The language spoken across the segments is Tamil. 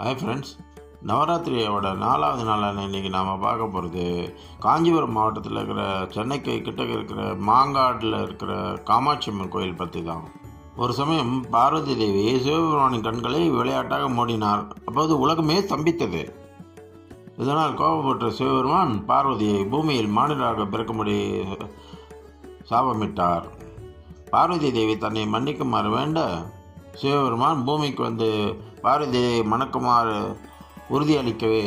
ஹாய் ஃப்ரெண்ட்ஸ் நவராத்திரியோட நாலாவது நாளான இன்றைக்கி நாம் பார்க்க போகிறது காஞ்சிபுரம் மாவட்டத்தில் இருக்கிற சென்னைக்கு கிட்ட இருக்கிற மாங்காட்டில் இருக்கிற காமாட்சி அம்மன் கோயில் பற்றி தான் ஒரு சமயம் பார்வதி தேவி சிவபெருமானின் கண்களை விளையாட்டாக மூடினார். அப்போது உலகமே ஸ்தம்பித்தது. இதனால் கோபப்பட்ட சிவபெருமான் பார்வதியை பூமியில் மாநிலராக பிறக்கும்படி சாபமிட்டார். பார்வதி தேவி தன்னை மன்னிக்குமாறு வேண்ட சிவபெருமான் பூமிக்கு வந்து பாரதி மணக்குமாறு உறுதியளிக்கவே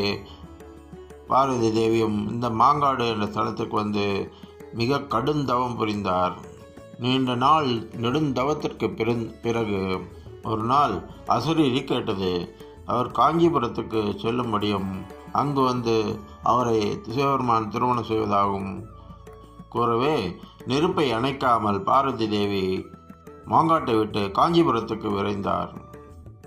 பார்வதி தேவியும் இந்த மாங்காடு என்ற ஸ்தலத்துக்கு வந்து மிக கடுந்தவம் புரிந்தார். நீண்ட நாள் நெடுந்தவத்திற்கு பிறந் பிறகு ஒரு நாள் அசுரீரி கேட்டது அவர் காஞ்சிபுரத்துக்கு செல்லும்படியும் அங்கு வந்து அவரை சிவபெருமான் திருமணம் செய்வதாகவும் கூறவே நெருப்பை அணைக்காமல் பார்வதி தேவி மாங்காட்டை விட்டு காஞ்சிபுரத்துக்கு விரைந்தார்.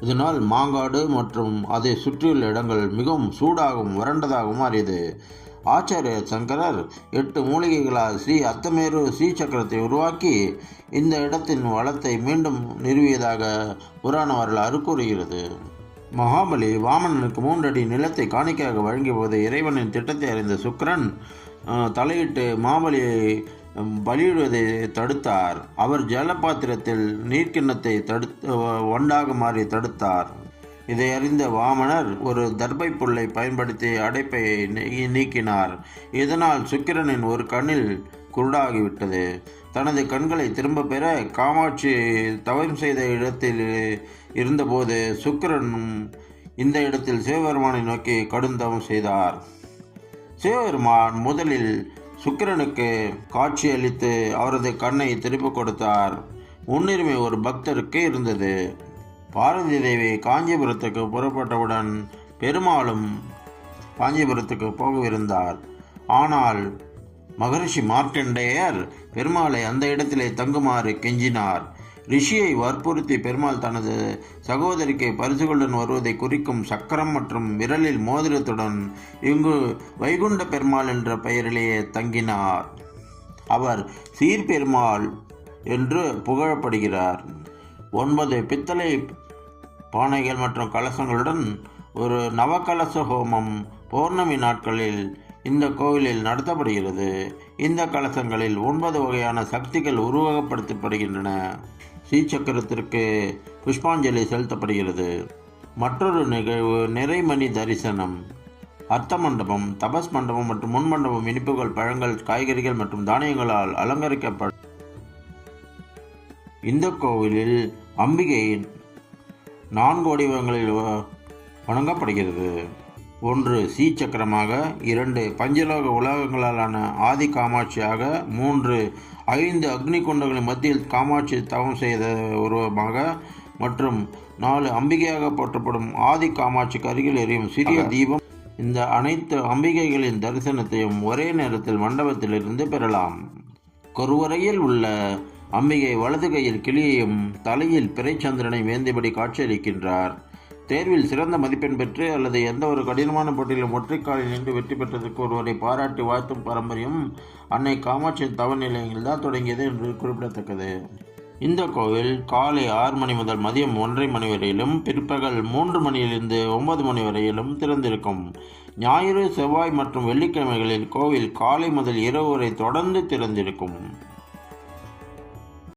இதனால் மாங்காடு மற்றும் அதை சுற்றியுள்ள இடங்கள் மிகவும் சூடாகவும் வறண்டதாகவும் மாறியது. ஆச்சாரிய சங்கரர் எட்டு மூலிகைகளால் ஸ்ரீ அத்தமேரு ஸ்ரீ சக்கரத்தை உருவாக்கி இந்த இடத்தின் வளத்தை மீண்டும் நிறுவியதாக புராண வரலாறு கூறுகிறது மகாபலி வாமனனுக்கு மூன்றடி நிலத்தை காணிக்கையாக வழங்கிய போது இறைவனின் திட்டத்தை அறிந்த சுக்கிரன் தலையிட்டு மாபலியை பலியிடுவதை தடுத்தார். அவர் ஜலபாத்திரத்தில் நீர்க்கிண்ணத்தை தடுத்து ஒன்றாக மாறி தடுத்தார். இதை அறிந்த வாமனர் ஒரு தர்பை புல்லை பயன்படுத்தி அடைப்பை நீ- நீக்கினார். இதனால் சுக்கிரனின் ஒரு கண்ணில் குருடாகிவிட்டது. தனது கண்களை திரும்ப பெற காமாட்சி தவம் செய்த இடத்தில் இருந்தபோது சுக்கிரனும் இந்த இடத்தில் சிவபெருமானை நோக்கி கடுந்தவம் செய்தார். சிவபெருமான் முதலில் சுக்கிரனுக்கு காட்சியளித்து அவரது கண்ணை திருப்பிக் கொடுத்தார். முன்னுரிமை ஒரு பக்தருக்கு இருந்தது. பாரதி தேவி காஞ்சிபுரத்துக்கு புறப்பட்டவுடன் பெருமாளும் காஞ்சிபுரத்துக்கு போகவிருந்தார். ஆனால் மகரிஷி மார்க்கண்டேயர் பெருமாளை அந்த இடத்திலே தங்குமாறு கெஞ்சினார். ரிஷியை வற்புறுத்தி பெருமாள் தனது சகோதரிக்கு பரிசுகளுடன் வருவதை குறிக்கும் சக்கரம் மற்றும் விரலில் மோதிரத்துடன் இங்கு வைகுண்ட பெருமாள் என்ற பெயரிலேயே தங்கினார். அவர் சீர்பெருமாள் என்று புகழப்படுகிறார். ஒன்பது பித்தளை பானைகள் மற்றும் கலசங்களுடன் ஒரு நவகலச ஹோமம் பௌர்ணமி நாட்களில் இந்த கோவிலில் நடத்தப்படுகிறது. இந்த கலசங்களில் ஒன்பது வகையான சக்திகள் உருவகப்படுத்தப்படுகின்றன. ஸ்ரீசக்கரத்திற்கு புஷ்பாஞ்சலி செலுத்தப்படுகிறது. மற்றொரு நிகழ்வு நிறைமணி தரிசனம். அர்த்த மண்டபம் தபஸ் மண்டபம் மற்றும் முன் மண்டபம் இனிப்புகள் பழங்கள் காய்கறிகள் மற்றும் தானியங்களால் அலங்கரிக்கப்பட இந்த கோவிலில் அம்பிகை நான்கு வடிவங்களில் வ- வணங்கப்படுகிறது. ஒன்று சீ சக்கரமாக இரண்டு பஞ்சலோக உலகங்களாலான ஆதி காமாட்சியாக மூன்று ஐந்து அக்னி குண்டங்களின் மத்தியில் காமாட்சி தவம் செய்த உருவமாக மற்றும் நாலு அம்பிகையாக போற்றப்படும் ஆதி காமாட்சிக்கு அருகில் எரியும் சிறிய தீபம். இந்த அனைத்து அம்பிகைகளின் தரிசனத்தையும் ஒரே நேரத்தில் மண்டபத்திலிருந்து பெறலாம். கருவறையில் உள்ள அம்பிகை வலது கையில் கிளியையும் தலையில் பிறைச்சந்திரனை வேந்தபடி காட்சியளிக்கின்றார். தேர்வில் சிறந்த மதிப்பெண் பெற்று அல்லது எந்த ஒரு கடினமான போட்டியிலும் ஒற்றைக்காலில் நின்று வெற்றி பெற்றதற்கு ஒருவரை பாராட்டி வாழ்த்தும் பாரம்பரியம் அன்னை காமாட்சியின் தவ நிலையங்கள் தான் தொடங்கியது என்று குறிப்பிடத்தக்கது. இந்த கோவில் காலை ஆறு மணி முதல் மதியம் ஒன்றரை மணி வரையிலும் பிற்பகல் மூன்று மணியிலிருந்து ஒன்பது மணி வரையிலும் திறந்திருக்கும். ஞாயிறு செவ்வாய் மற்றும் வெள்ளிக்கிழமைகளில் கோவில் காலை முதல் இரவு வரை தொடர்ந்து திறந்திருக்கும்.